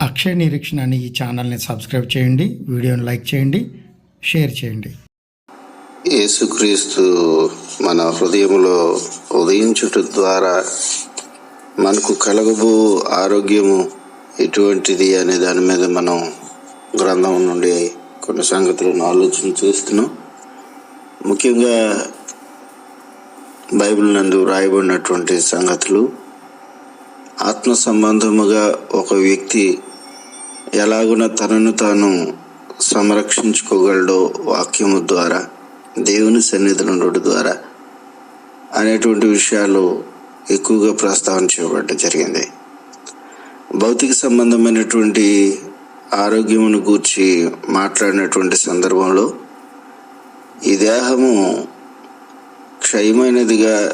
అక్షయ నిరీక్షణ అనే ఈ ఛానల్ని సబ్స్క్రైబ్ చేయండి వీడియోని లైక్ చేయండి షేర్ చేయండి. యేసుక్రీస్తు మన హృదయంలో ఉదయించుట ద్వారా మనకు కలగబో ఆరోగ్యము ఎటువంటిది అనే దాని మీద మనం గ్రంథం నుండి కొన్ని సంగతులను ఆలోచన చేస్తున్నాం. ముఖ్యంగా బైబిల్ నందు వ్రాయబడినటువంటి సంగతులు ఆత్మ సంబంధముగా ఒక వ్యక్తి ఎలాగున తనను తాను సంరక్షించుకోగలడో వాక్యము ద్వారా దేవుని సన్నిధిలో ద్వారా అనేటువంటి విషయాలు ఎక్కువగా ప్రస్తావన చేయబడటం జరిగింది. భౌతిక సంబంధమైనటువంటి ఆరోగ్యమును గూర్చి మాట్లాడినటువంటి సందర్భంలో ఈ దేహము క్షయమైనదిగా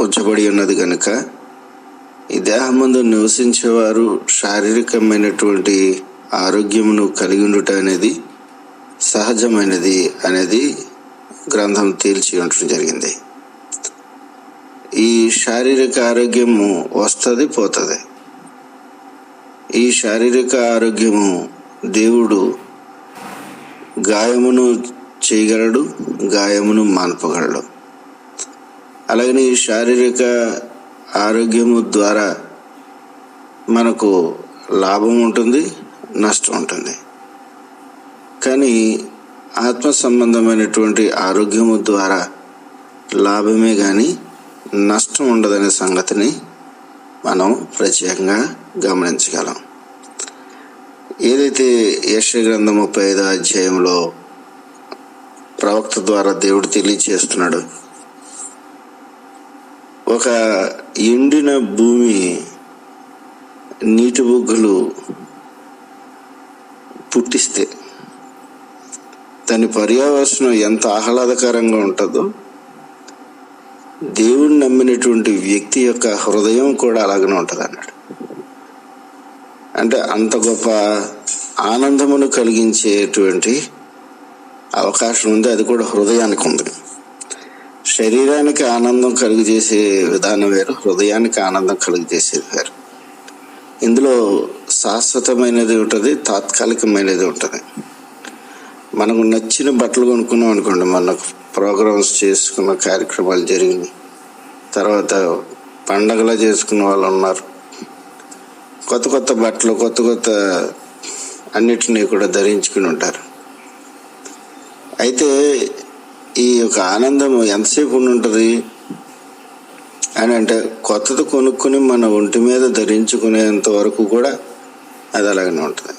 ఉంచబడి ఉన్నది కనుక ఈ దేహమందు నివసించేవారు శారీరకమైనటువంటి ఆరోగ్యమును కలిగి ఉండుట అనేది సహజమైనది అనేది గ్రంథం తేల్చి ఉండటం జరిగింది. ఈ శారీరక ఆరోగ్యము వస్తుంది పోతుంది. ఈ శారీరక ఆరోగ్యము దేవుడు గాయమును చేయగలడు గాయమును మాన్పగలడు. అలాగని ఈ శారీరక ఆరోగ్యము ద్వారా మనకు లాభం ఉంటుంది నష్టం ఉంటుంది. కానీ ఆత్మ సంబంధమైనటువంటి ఆరోగ్యము ద్వారా లాభమే కానీ నష్టం ఉండదనే సంగతిని మనం ప్రత్యేకంగా గమనించగలం. ఏదైతే యశగ్రంథం ముప్పై ఐదో అధ్యాయంలో ప్రవక్త ద్వారా దేవుడు తెలియచేస్తున్నాడు ఒక ఎండిన భూమి నీటి బుగ్గలు పుట్టిస్తే దాని పర్యావసనం ఎంత ఆహ్లాదకరంగా ఉంటుందో దేవుణ్ణి నమ్మినటువంటి వ్యక్తి యొక్క హృదయం కూడా అలాగనే ఉంటుంది అన్నాడు. అంటే అంత గొప్ప ఆనందమును కలిగించేటువంటి అవకాశం ఉంది అది కూడా హృదయానికి ఉంది. శరీరానికి ఆనందం కలుగజేసే విధానం వేరు హృదయానికి ఆనందం కలుగజేసేది వేరు. ఇందులో శాశ్వతమైనది ఉంటుంది తాత్కాలికమైనది ఉంటుంది. మనకు నచ్చిన బట్టలు కొనుక్కున్నాం అనుకోండి మన ప్రోగ్రామ్స్ చేసుకున్న కార్యక్రమాలు జరిగినాయి. తర్వాత పండగలా చేసుకున్న వాళ్ళు ఉన్నారు. కొత్త కొత్త బట్టలు కొత్త కొత్త అన్నిటినీ కూడా ధరించుకుని ఉంటారు. అయితే ఈ యొక్క ఆనందం ఎంతసేపు ఉంటుంది అని అంటే కొత్తది కొనుక్కొని మన ఒంటి మీద ధరించుకునేంత వరకు కూడా అది అలాగనే ఉంటుంది.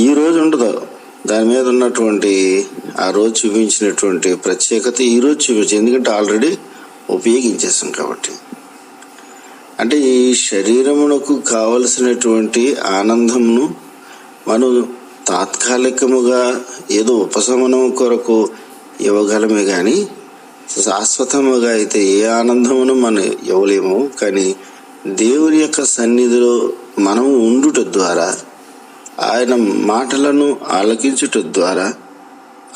ఈ రోజు ఉండదు. దాని మీద ఉన్నటువంటి ఆ రోజు చూపించినటువంటి ప్రత్యేకత ఈ రోజు చూపించింది ఎందుకంటే ఆల్రెడీ ఉపయోగించేసాం కాబట్టి. అంటే ఈ శరీరమునకు కావలసినటువంటి ఆనందమును మనం తాత్కాలికముగా ఏదో ఉపశమనం కొరకు ఇవ్వగలమే కానీ శాశ్వతముగా అయితే ఏ ఆనందమును మనం ఇవ్వలేము. కానీ దేవుని యొక్క సన్నిధిలో మనం ఉండుట ద్వారా ఆయన మాటలను ఆలకించుట ద్వారా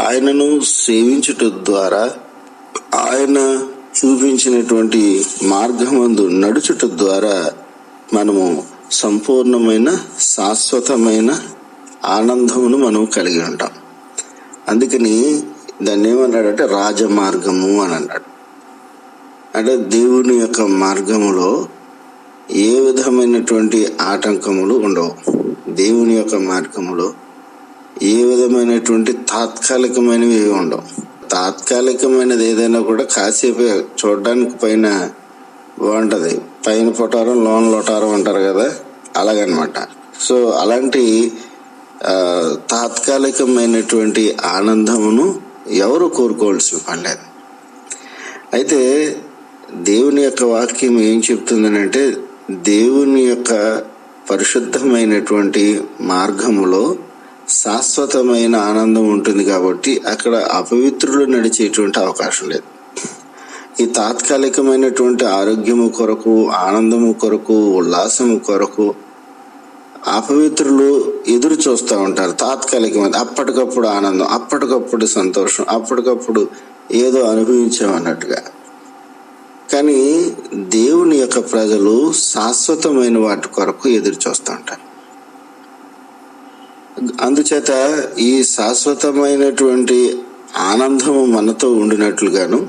ఆయనను సేవించుట ద్వారా ఆయన చూపించినటువంటి మార్గమందు నడుచుట ద్వారా మనము సంపూర్ణమైన శాశ్వతమైన ఆనందమును మనం కలిగి ఉంటాం. అందుకని దాన్ని ఏమన్నాడంటే రాజమార్గము అని అన్నాడు. అంటే దేవుని యొక్క మార్గములో ఏ విధమైనటువంటి ఆటంకములు ఉండవు. దేవుని యొక్క మార్గములో ఏ విధమైనటువంటి తాత్కాలికమైనవి ఏవి ఉండవు. తాత్కాలికమైనది ఏదైనా కూడా కాసేపు చూడడానికి పైన బాగుంటుంది. పైన పొటారం లోన్ లొటారం అంటారు కదా అలాగనమాట. సో అలాంటి తాత్కాలికమైనటువంటి ఆనందమును ఎవరు కోరుకోవాల్సిన పని లేదు అయితే దేవుని యొక్క వాక్యం ఏం చెప్తుందనంటే దేవుని యొక్క పరిశుద్ధమైనటువంటి మార్గములో శాశ్వతమైన ఆనందం ఉంటుంది కాబట్టి అక్కడ అపవిత్రులు నడిచేటువంటి అవకాశం లేదు. ఈ తాత్కాలికమైనటువంటి ఆరోగ్యము కొరకు ఆనందము కొరకు ఉల్లాసము కొరకు అపవిత్రులు ఎదురు చూస్తూ ఉంటారు. తాత్కాలికమైన అప్పటికప్పుడు ఆనందం అప్పటికప్పుడు సంతోషం అప్పటికప్పుడు ఏదో అనుభవించామన్నట్టుగా. కానీ దేవుని యొక్క ప్రజలు శాశ్వతమైన వాటి కొరకు ఎదురు చూస్తూ ఉంటారు. అందుచేత ఈ శాశ్వతమైనటువంటి ఆనందము మనతో ఉండినట్లుగాను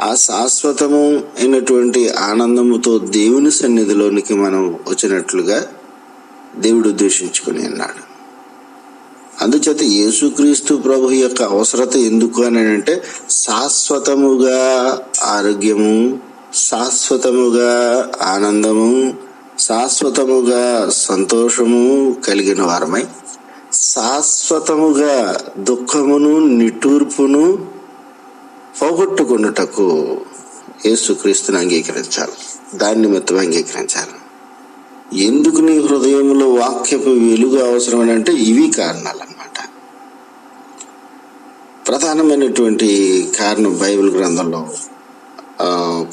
ఆ శాశ్వతము అయినటువంటి ఆనందముతో దేవుని సన్నిధిలోనికి మనం వచ్చినట్లుగా దేవుడు ఉద్దేశించుకుని అన్నాడు. అందుచేత యేసుక్రీస్తు ప్రభు యొక్క అవసరత ఎందుకు అని అంటే శాశ్వతముగా ఆరోగ్యము శాశ్వతముగా ఆనందము శాశ్వతముగా సంతోషము కలిగిన వారమై శాశ్వతముగా దుఃఖమును నిట్టూర్పును పోగొట్టుకున్నటకు యేసుక్రీస్తుని అంగీకరించాలి. దాని నిమిత్తం అంగీకరించాలి. ఎందుకు నీ హృదయంలో వాక్యపు వెలుగు అవసరమని అంటే ఇవి కారణాలు అన్నమాట ప్రధానమైనటువంటి కారణం బైబిల్ గ్రంథంలో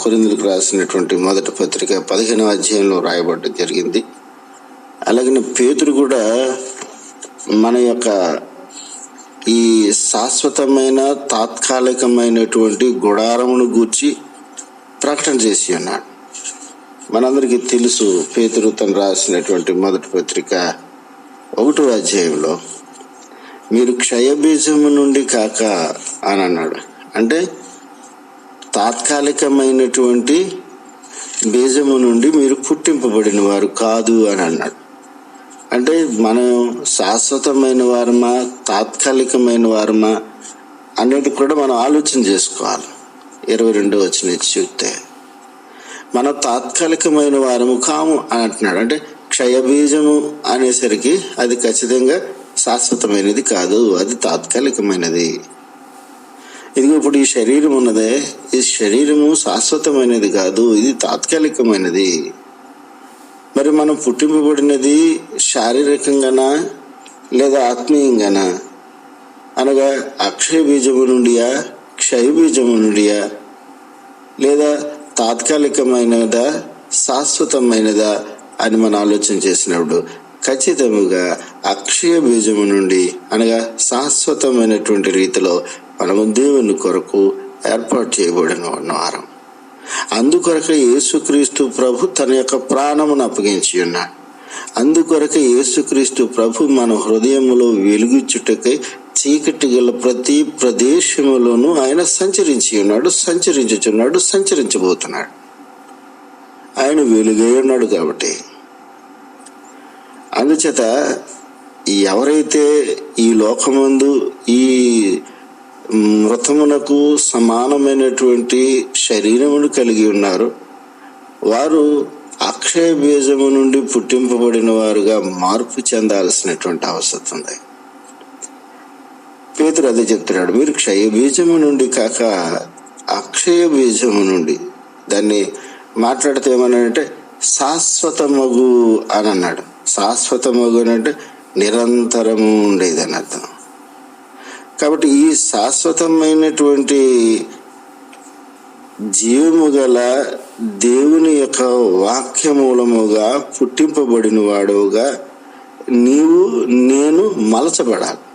కొరిందులకు రాసినటువంటి మొదటి పత్రిక పదిహేనవ అధ్యాయంలో రాయబడడం జరిగింది. అలాగే పేతురు కూడా మన యొక్క ఈ శాశ్వతమైన తాత్కాలికమైనటువంటి గుడారమును గూర్చి ప్రకటన చేసి ఉన్నాడు. మనందరికీ తెలుసు పేతురు తను రాసినటువంటి మొదటి పత్రిక ఒకటో అధ్యాయంలో మీరు క్షయబీజము నుండి కాక అని అన్నాడు. అంటే తాత్కాలికమైనటువంటి బీజము నుండి మీరు పుట్టింపబడిన వారు కాదు అని అన్నాడు. అంటే మనం శాశ్వతమైన వారమా తాత్కాలికమైన వారమా అనేది కూడా మనం ఆలోచన చేసుకోవాలి. ఇరవై రెండు వచ్చిన చూస్తే మన తాత్కాలికమైన వారము కాము అని అంటున్నాడు. అంటే క్షయబీజము అనేసరికి అది ఖచ్చితంగా శాశ్వతమైనది కాదు. అది తాత్కాలికమైనది. ఇది ఇప్పుడు ఈ శరీరం ఉన్నదే. ఈ శరీరము శాశ్వతమైనది కాదు. ఇది తాత్కాలికమైనది. మరి మనం పుట్టింపబడినది శారీరకంగానా లేదా ఆత్మీయంగానా? అనగా అక్షయ బీజము నుండియా క్షయ బీజము నుండియా లేదా తాత్కాలికమైనదా శాశ్వతమైనదా అని మనం ఆలోచన చేసినప్పుడు ఖచ్చితముగా అక్షయ బీజము నుండి అనగా శాశ్వతమైనటువంటి రీతిలో మనము దేవుని కొరకు ఏర్పాటు చేయబడిన వారం. అందుకొరకు యేసుక్రీస్తు ప్రభు తన యొక్క ప్రాణమును అప్పగించి ఉన్నాడు. అందుకొరకు యేసుక్రీస్తు ప్రభు మన హృదయములో వెలుగుచుటకై చీకటి గల ప్రతి ప్రదేశములోనూ ఆయన సంచరించి ఉన్నాడు సంచరించుచున్నాడు సంచరించబోతున్నాడు. ఆయన వెలుగై ఉన్నాడు కాబట్టి. అందుచేత ఎవరైతే ఈ లోకమందు ఈ మృతమునకు సమానమైనటువంటి శరీరమును కలిగి ఉన్నారు వారు అక్షయ బీజము నుండి పుట్టింపబడిన వారుగా మార్పు చెందాల్సినటువంటి అవసరం ఉంది. పేతురు అదే చెప్తున్నాడు మీరు క్షయ బీజము నుండి కాక అక్షయ బీజము నుండి దాన్ని మాట్లాడితే ఏమన్నాడంటే శాశ్వతమగు అని అన్నాడు శాశ్వతమగు అని అంటే నిరంతరము ఉండేది అని అర్థం. కాబట్టి ఈ శాశ్వతమైనటువంటి జీవము గల దేవుని యొక్క వాక్యమూలముగా పుట్టింపబడిన వాడుగా నీవు నేను మలచబడాలి.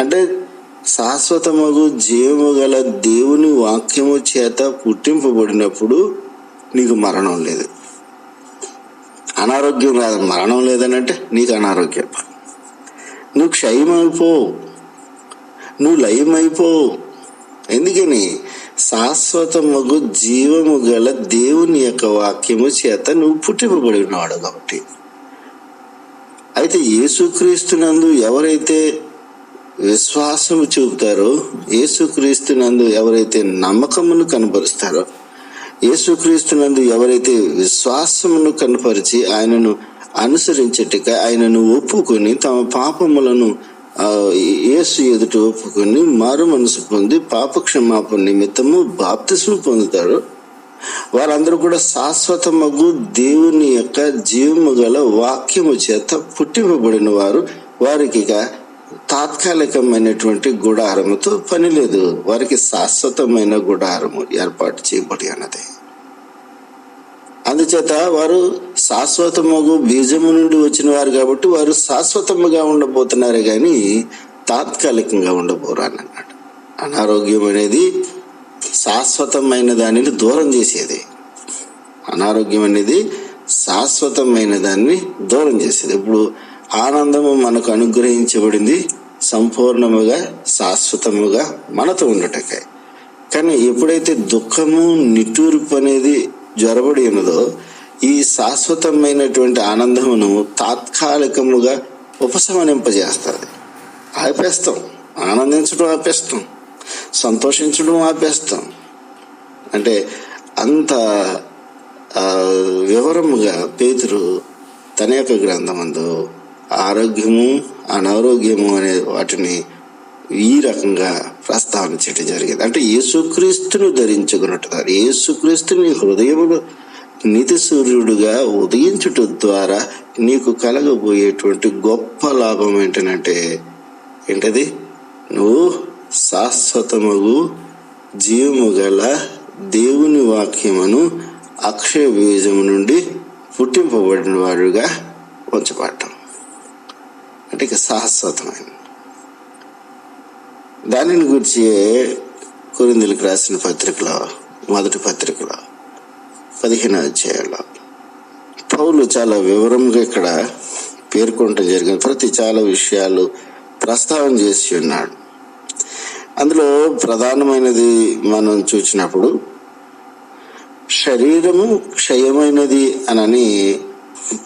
అంటే శాశ్వతమగు జీవము గల దేవుని వాక్యము చేత పుట్టింపబడినప్పుడు నీకు మరణం లేదు. అనారోగ్యం రాదు. మరణం లేదనంటే నీకు అనారోగ్యం. నువ్వు క్షయమైపో. నువ్వు లయమైపో. ఎందుకని? శాశ్వతమగు జీవము గల దేవుని యొక్క వాక్యము చేత నువ్వు పుట్టింపబడి ఉన్నాడు కాబట్టి. అయితే యేసుక్రీస్తునందు ఎవరైతే విశ్వాసము చూపుతారో యేసుక్రీస్తునందు ఎవరైతే నమ్మకమును కనపరుస్తారో యేసుక్రీస్తునందు ఎవరైతే విశ్వాసమును కనపరిచి ఆయనను అనుసరించటక ఆయనను ఒప్పుకొని తమ పాపములను యేసు ఎదుట ఒప్పుకొని మారు మనసు పొంది పాప క్షమాపణ నిమిత్తము బాప్తిస్ము పొందుతారు. వారందరూ కూడా శాశ్వతమగు దేవుని యొక్క జీవము గల వాక్యము చేత పుట్టింపబడిన వారు. వారికి తాత్కాలికమైనటువంటి గుడారముతో పని లేదు. వారికి శాశ్వతమైన గుడారము ఏర్పాటు చేయబడి అన్నది అందుచేత వారు శాశ్వతముగు బీజము నుండి వచ్చిన వారు కాబట్టి వారు శాశ్వతముగా ఉండబోతున్నారు కానీ తాత్కాలికంగా ఉండబోరు అని అన్నాడు అనారోగ్యం అనేది శాశ్వతమైన దానిని దూరం చేసేది. అనారోగ్యం అనేది శాశ్వతమైన దాన్ని దూరం చేసేది. ఇప్పుడు ఆనందము మనకు అనుగ్రహించబడింది. సంపూర్ణముగా శాశ్వతముగా మనతో ఉండటకే. కానీ ఎప్పుడైతే దుఃఖము నిట్టూర్పు అనేది జ్వరబడి ఉన్నదో ఈ శాశ్వతమైనటువంటి ఆనందమును తాత్కాలికముగా ఉపశమనింపజేస్తుంది. ఆపేస్తాం. ఆనందించడం ఆపేస్తాం. సంతోషించడం ఆపేస్తాం. అంటే అంత వివరముగా పేతురు తన యొక్క గ్రంథమందు ఆరోగ్యము అనారోగ్యము అనే వాటిని ఈ రకంగా ప్రస్తావించడం జరిగింది. అంటే యేసుక్రీస్తును ధరించుకున్నట్టు యేసుక్రీస్తుని హృదయములో నిధి సూర్యుడుగా ఉదయించుట ద్వారా నీకు కలగబోయేటువంటి గొప్ప లాభం ఏంటనంటే ఏంటది? నువ్వు శాశ్వతముగు జీవము గల దేవుని వాక్యమును అక్షయ బీజము నుండి పుట్టింపబడిన వారుగా ఉంచబడటం. అంటే ఇక శాశ్వతమైన దానిని గురించి కురిందులకు రాసిన పత్రికలో మొదటి పత్రికలో పదిహేను అధ్యాయంలో పౌలు చాలా వివరంగా ఇక్కడ పేర్కొనటం జరిగింది. ప్రతి చాలా విషయాలు ప్రస్తావన చేసి ఉన్నాడు. అందులో ప్రధానమైనది మనం చూసినప్పుడు శరీరము క్షయమైనది అనని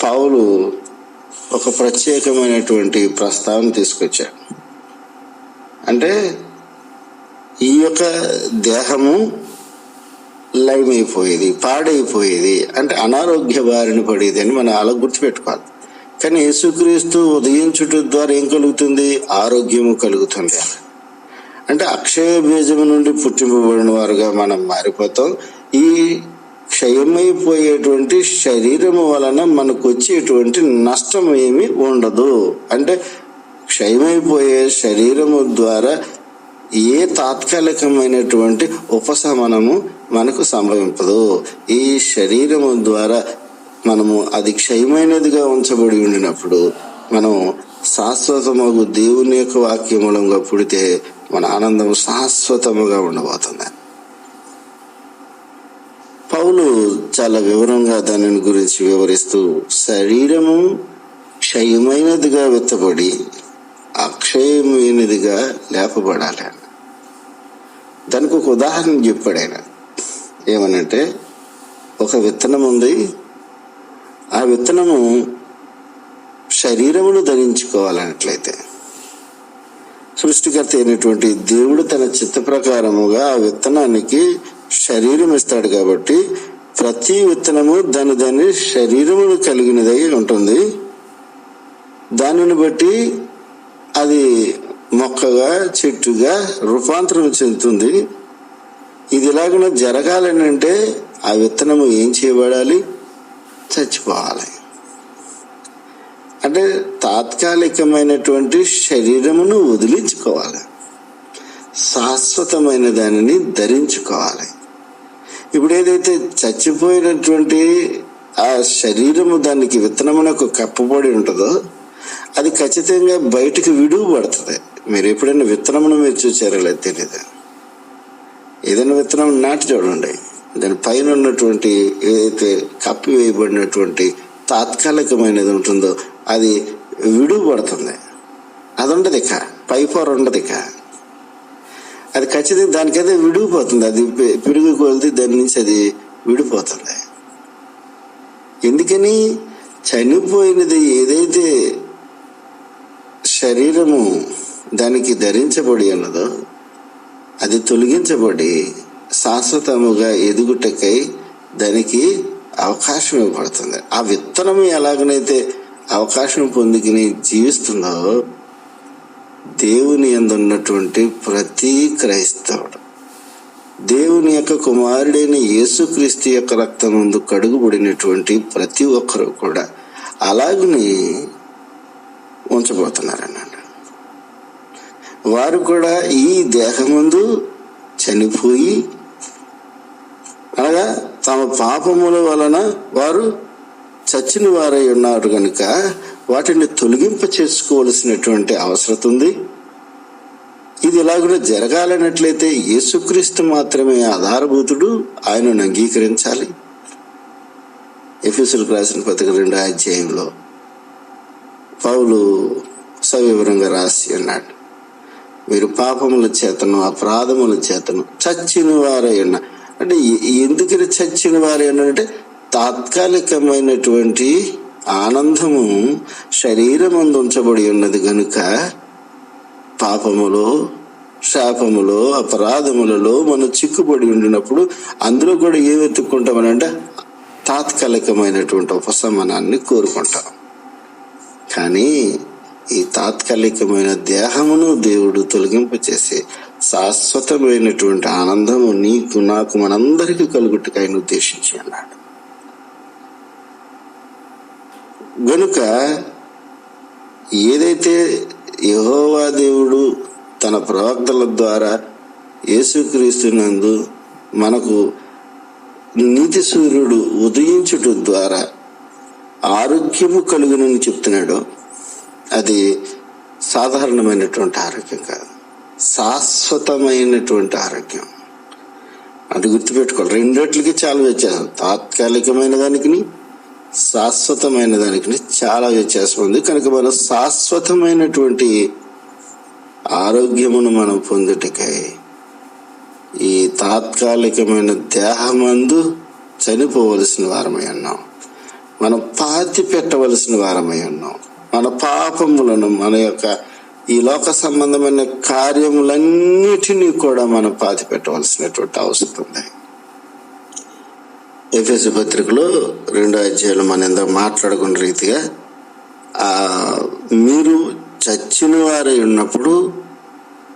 పావులు ఒక ప్రత్యేకమైనటువంటి ప్రస్తావన తీసుకొచ్చాడు అంటే ఈ యొక్క దేహము లయమైపోయేది పాడైపోయేది అంటే అనారోగ్య బారిన పడేది అని మనం అలా గుర్తుపెట్టుకోవాలి. కానీ యేసుక్రీస్తు ఉదయించుట ద్వారా ఏం కలుగుతుంది? ఆరోగ్యము కలుగుతుంది. అంటే అక్షయ బీజము నుండి పుట్టింపబడిన వారుగా మనం మారిపోతాం. ఈ క్షయమైపోయేటువంటి శరీరము వలన మనకు వచ్చేటువంటి నష్టం ఏమి ఉండదు. అంటే క్షయమైపోయే శరీరము ద్వారా ఏ తాత్కాలికమైనటువంటి ఉపశమనము మనకు సంభవింపదు. ఈ శరీరము ద్వారా మనము అది క్షయమైనదిగా ఉంచబడి ఉండినప్పుడు మనం శాశ్వతమగు దేవుని యొక్క వాక్యమూలంగా పుడితే మన ఆనందం శాశ్వతముగా ఉండబోతుంది. పౌలు చాలా వివరంగా దానిని గురించి వివరిస్తూ శరీరము క్షయమైనదిగా వెత్తబడి అక్షయమైనదిగా లేపబడాలి. దానికి ఒక ఉదాహరణ చెప్పాడు ఆయన. ఏమనంటే ఒక విత్తనం ఉంది. ఆ విత్తనము శరీరమును ధరించుకోవాలన్నట్లయితే సృష్టికర్త అయినటువంటి దేవుడు తన చిత్త ప్రకారముగా ఆ విత్తనానికి శరీరం ఇస్తాడు కాబట్టి ప్రతి విత్తనము దాని దాని శరీరమును కలిగినదై ఉంటుంది. దానిని బట్టి అది మొక్కగా చెట్టుగా రూపాంతరం చెందుతుంది. ఇది ఇలాగనే జరగాలని అంటే ఆ విత్తనము ఏం చేయబడాలి? చచ్చిపోవాలి. అంటే తాత్కాలికమైనటువంటి శరీరమును వదిలించుకోవాలి. శాశ్వతమైన దానిని ధరించుకోవాలి. ఇప్పుడు ఏదైతే చచ్చిపోయినటువంటి ఆ శరీరము దానికి విత్తనమునకు కప్పబడి ఉంటుందో అది ఖచ్చితంగా బయటికి విడువబడుతుంది. మీరు ఎప్పుడైనా విత్తనమును మీరు చూసారో లేదు తెలియదు ఏదైనా విత్తనం నాటి చూడండి. దాని పైన ఉన్నటువంటి ఏదైతే కప్పి వేయబడినటువంటి తాత్కాలికమైనది ఉంటుందో అది విడువబడుతుంది. అది ఉండదు ఇక. పై పొర ఉండదు ఇక. అది ఖచ్చితంగా దానికైతే విడిగిపోతుంది. అది పెరుగు కొలిది దాని నుంచి అది విడిపోతుంది. ఎందుకని చనిపోయినది ఏదైతే శరీరము దానికి ధరించబడి ఉన్నదో అది తొలగించబడి శాశ్వతముగా ఎదుగుటకై దానికి అవకాశం ఇవ్వబడుతుంది. ఆ విత్తనం ఎలాగనైతే అవకాశం పొందుకుని జీవిస్తుందో దేవుని ఎందున్నటువంటి ప్రతి క్రైస్తవుడు. దేవుని యొక్క కుమారుడైన యేసుక్రీస్తు యొక్క రక్తం ముందు కడుగుబడినటువంటి ప్రతి ఒక్కరు కూడా అలాగని ఉంచబోతున్నారన్నాడు. వారు కూడా ఈ దేహముందు చనిపోయి అనగా తమ పాపముల వలన వారు చచ్చిన వారై ఉన్నారు కనుక వాటిని తొలగింప చేసుకోవలసినటువంటి అవసరం ఉంది. ఇది ఇలాగున జరగాలన్నట్లయితే యేసుక్రీస్తు మాత్రమే ఆధారభూతుడు ఆయనను అంగీకరించాలి. ఎఫీసులకు రాసిన పత్రిక రెండో అధ్యాయంలో పౌలు సవివరంగా రాసి అన్నాడు మీరు పాపముల చేతను అపరాధముల చేతను చచ్చిన వారై అంటే ఎందుకని చచ్చిన వారై అంటే తాత్కాలికమైనటువంటి ఆనందము శరీరమందు ఉంచబడి ఉన్నది గనుక పాపములో శాపములో అపరాధములలో మనం చిక్కుబడి ఉండినప్పుడు అందులో కూడా ఏం వెతుక్కుంటామనంటే తాత్కాలికమైనటువంటి ఉపశమనాన్ని కోరుకుంటాం. కానీ ఈ తాత్కాలికమైన దేహమును దేవుడు తొలగింపు చేసి శాశ్వతమైనటువంటి ఆనందము నీకు నాకు మనందరికీ కలుగుట్టుకు ఆయన ఉద్దేశించి అన్నాడు. గనుక ఏదైతే యహోవా దేవుడు తన ప్రవక్తల ద్వారా యేసుక్రీస్తునందు మనకు నీతి సూర్యుడు ఉదయించుట ద్వారా ఆరోగ్యము కలుగునని చెప్తున్నాడు అది సాధారణమైనటువంటి ఆరోగ్యం కాదు. శాశ్వతమైనటువంటి ఆరోగ్యం. అది గుర్తుపెట్టుకోవాలి. రెండిట్లకి చాలా వ్యత్యాసం. తాత్కాలికమైన దానికి శాశ్వతమైన దానికి చాలా వ్యత్యాసం ఉంది కనుక మనం శాశ్వతమైనటువంటి ఆరోగ్యమును మనం పొందుటకై ఈ తాత్కాలికమైన దేహమందు చనిపోవలసిన వారమై ఉన్నాం. మనం పాతి పెట్టవలసిన వారమై ఉన్నాం. మన పాపములను మన యొక్క ఈ లోక సంబంధమైన కార్యములన్నిటినీ కూడా మనం పాతి పెట్టవలసినటువంటి అవసరం ఉంది. ఎఫ్ఎస్ పత్రికలో రెండో అధ్యాయులు మన ఇందాక మాట్లాడుకున్న రీతిగా మీరు చచ్చిన వారై ఉన్నప్పుడు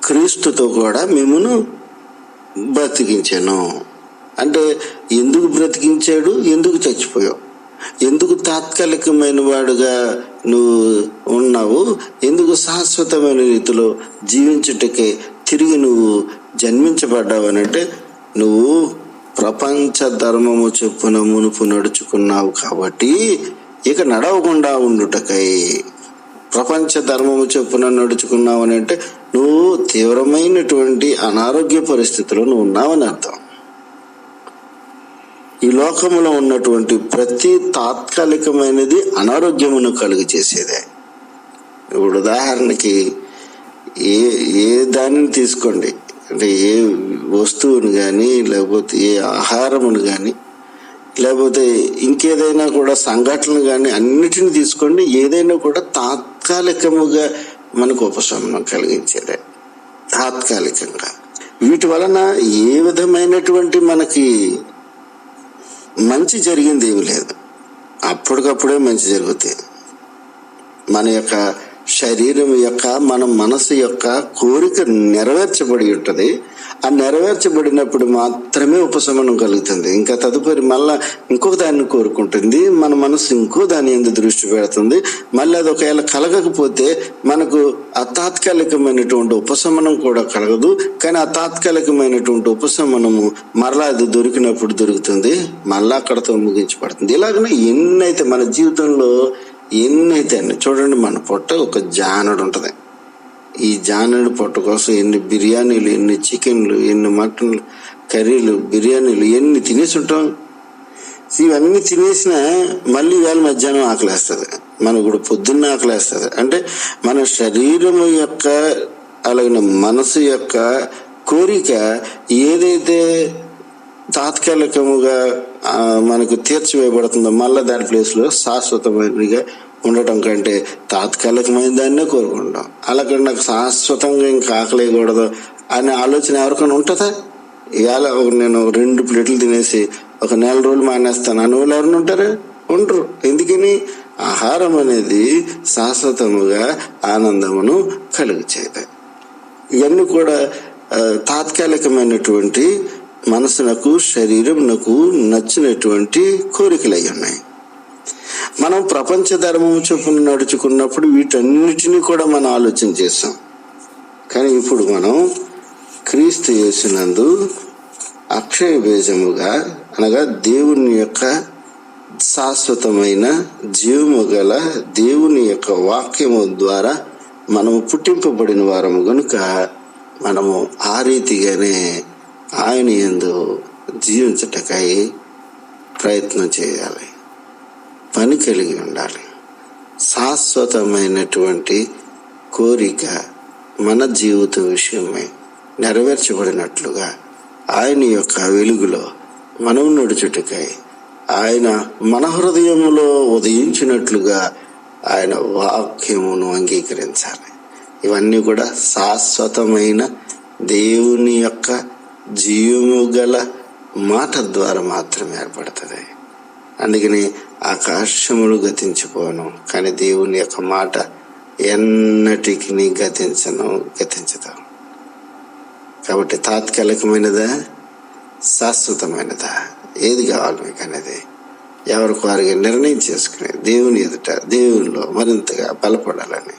క్రీస్తుతో కూడా మిమ్మను బ్రతికించాను. అంటే ఎందుకు బ్రతికించాడు? ఎందుకు చచ్చిపోయావు? ఎందుకు తాత్కాలికమైన వాడుగా నువ్వు ఉన్నావు? ఎందుకు శాశ్వతమైన రీతిలో జీవించుటకే తిరిగి నువ్వు జన్మించబడ్డావు అంటే నువ్వు ప్రపంచ ధర్మము చెప్పున మునుపు నడుచుకున్నావు కాబట్టి ఇక నడవకుండా ఉండుటకై. ప్రపంచ ధర్మము చెప్పున నడుచుకున్నావు అని అంటే నువ్వు తీవ్రమైనటువంటి అనారోగ్య పరిస్థితిలో నువ్వు ఉన్నావని అర్థం. ఈ లోకంలో ఉన్నటువంటి ప్రతి తాత్కాలికమైనది అనారోగ్యమును కలుగు చేసేదే. ఇప్పుడు ఉదాహరణకి ఏ ఏ దానిని తీసుకోండి. అంటే ఏ వస్తువును కానీ లేకపోతే ఏ ఆహారమును కానీ లేకపోతే ఇంకేదైనా కూడా సంఘటనలు కానీ అన్నిటిని తీసుకోండి. ఏదైనా కూడా తాత్కాలికముగా మనకు ఉపశమనం కలిగించేదే. తాత్కాలికంగా. వీటి వలన ఏ విధమైనటువంటి మనకి మంచి జరిగింది ఏమి లేదు. అప్పటికప్పుడే మంచి జరుగుతాయి. మన యొక్క శరీరం యొక్క మన మనసు యొక్క కోరిక నెరవేర్చబడి ఉంటుంది. ఆ నెరవేర్చబడినప్పుడు మాత్రమే ఉపశమనం కలుగుతుంది. ఇంకా తదుపరి మళ్ళా ఇంకొక దాన్ని కోరుకుంటుంది. మన మనసు ఇంకో దాని ఎందు దృష్టి పెడుతుంది. మళ్ళీ అది ఒకవేళ కలగకపోతే మనకు అతాత్కాలికమైనటువంటి తాత్కాలికమైనటువంటి ఉపశమనం కూడా కలగదు. కానీ ఆ తాత్కాలికమైనటువంటి ఉపశమనము మరలా అది దొరికినప్పుడు దొరుకుతుంది. మళ్ళా అక్కడతో ముగించబడుతుంది. ఇలాగనే ఎన్నైతే మన జీవితంలో ఎన్నైతే అన్ని చూడండి మన పొట్ట ఒక జానడు ఉంటుంది. ఈ జానడు పొట్ట కోసం ఎన్ని బిర్యానీలు ఎన్ని చికెన్లు ఎన్ని మటన్లు కర్రీలు బిర్యానీలు ఎన్ని తినేసి ఉంటాం? ఇవన్నీ తినేసిన మళ్ళీ వేళ మధ్యాహ్నం ఆకలేస్తుంది. మనకు కూడా పొద్దున్న ఆకలేస్తుంది. అంటే మన శరీరం యొక్క అలాగే మనసు యొక్క కోరిక ఏదైతే తాత్కాలికముగా మనకు తీర్చివేయబడుతుందో మళ్ళీ దాని ప్లేస్లో శాశ్వతమైనగా ఉండటం కంటే తాత్కాలికమైన దాన్నే కోరుకుంటాం. అలాగే నాకు శాశ్వతంగా ఇంకా ఆకలేయకూడదు అనే ఆలోచన ఎవరికైనా ఉంటుందా? ఇవాళ ఒక నేను రెండు ప్లేట్లు తినేసి ఒక నెల రోజులు మానేస్తాను. అని వాళ్ళు ఎవరైనా ఉంటారు? ఉండరు. ఎందుకని? ఆహారం అనేది శాశ్వతముగా ఆనందమును కలుగు ఇవన్నీ కూడా తాత్కాలికమైనటువంటి మనసునకు శరీరంనకు నచ్చినటువంటి కోరికలు అయి ఉన్నాయి. మనం ప్రపంచ ధర్మం చొప్పున నడుచుకున్నప్పుడు వీటన్నిటిని కూడా మనం ఆలోచన చేస్తాం. కానీ ఇప్పుడు మనం క్రీస్తు చేసినందు అక్షయ బీజముగా అనగా దేవుని యొక్క శాశ్వతమైన జీవము గల దేవుని యొక్క వాక్యము ద్వారా మనము పుట్టింపబడిన వారము కనుక మనము ఆ రీతిగానే ఆయన ఎందు జీవించటకై ప్రయత్నం చేయాలి. పని కలిగి ఉండాలి. శాశ్వతమైనటువంటి కోరిక మన జీవిత విషయమై నెరవేర్చబడినట్లుగా ఆయన యొక్క వెలుగులో మనం నడుచుటకై ఆయన మన హృదయంలో ఉదయించినట్లుగా ఆయన వాక్యమును అంగీకరించాలి. ఇవన్నీ కూడా శాశ్వతమైన దేవుని యొక్క జీవము గల మాట ద్వారా మాత్రమే ఏర్పడుతుంది అందుకని ఆకాశములు గతించిపోను కానీ దేవుని యొక్క మాట ఎన్నటికి గతించను గతించదు. కాబట్టి తాత్కాలికమైనదా? శాశ్వతమైనదా? ఏది కావాలి మీకు అనేది? ఎవరికి వారికి నిర్ణయం చేసుకుని దేవుని ఎదుట దేవునిలో మరింతగా బలపడాలని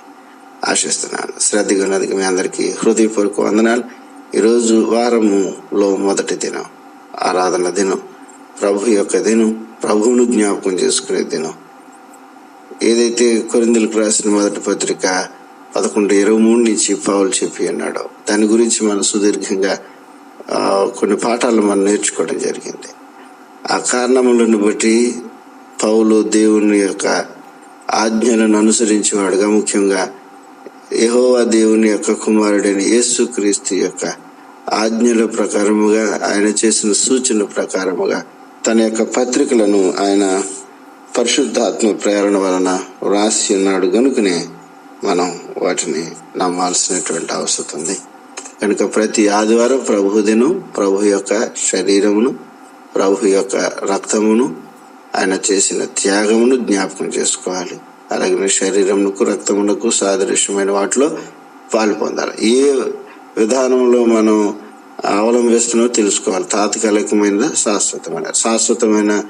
ఆశిస్తున్నాను. శ్రద్ధగా ఉన్నది మీ అందరికీ హృదయపూర్వక వందనాలు. ఈరోజు వారములో మొదటి దినం ఆరాధన దినం ప్రభు యొక్క దినం. ప్రభువును జ్ఞాపకం చేసుకునే దినం. ఏదైతే కొరిందులకు రాసిన మొదటి పత్రిక పదకొండు ఇరవై మూడు నుంచి పావులు చెప్పి అన్నాడో దాని గురించి మనం సుదీర్ఘంగా కొన్ని పాఠాలు మనం నేర్చుకోవడం జరిగింది. ఆ కారణములను బట్టి పౌలు దేవుని యొక్క ఆజ్ఞలను అనుసరించేవాడుగా ముఖ్యంగా యహోవా దేవుని యొక్క కుమారుడైన యేసుక్రీస్తు యొక్క ఆజ్ఞల ప్రకారముగా ఆయన చేసిన సూచన ప్రకారముగా తన యొక్క పత్రికలను ఆయన పరిశుద్ధాత్మ ప్రేరణ వలన వ్రాసి ఉన్నాడు కనుకనే మనం వాటిని నమ్మాల్సినటువంటి అవసరం ఉంది. కనుక ప్రతి ఆదివారం ప్రభు దినం ప్రభు యొక్క శరీరమును ప్రభు యొక్క రక్తమును ఆయన చేసిన త్యాగమును జ్ఞాపకం చేసుకోవాలి. అలాగే శరీరమునకు రక్తమునకు సాదృశ్యమైన వాటిలో పాలు పొందాలి. ఏ విధానంలో మనం అవలంబిస్తున్నామో తెలుసుకోవాలి. తాత్కాలికమైన శాశ్వతమైన శాశ్వతమైన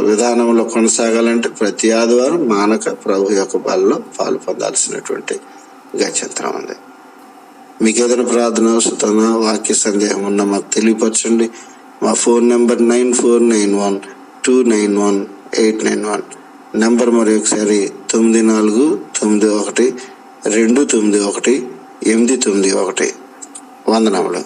విధానంలో కొనసాగాలంటే ప్రతి ఆదివారం మానక ప్రభు యొక్క బలలో పాలు పొందాల్సినటువంటి గత్యంతరం ఉంది. మీకు ఏదైనా ప్రార్థన సుతన వాక్య సందేహం ఉన్నా మాకు తెలియపరచండి. మా phone number nine four nine one two nine one eight nine one. Number మరి ఒకసారి తొమ్మిది నాలుగు తొమ్మిది ఒకటి రెండు తొమ్మిది ఒకటి ఎనిమిది తొమ్మిది ఒకటి. వందనములు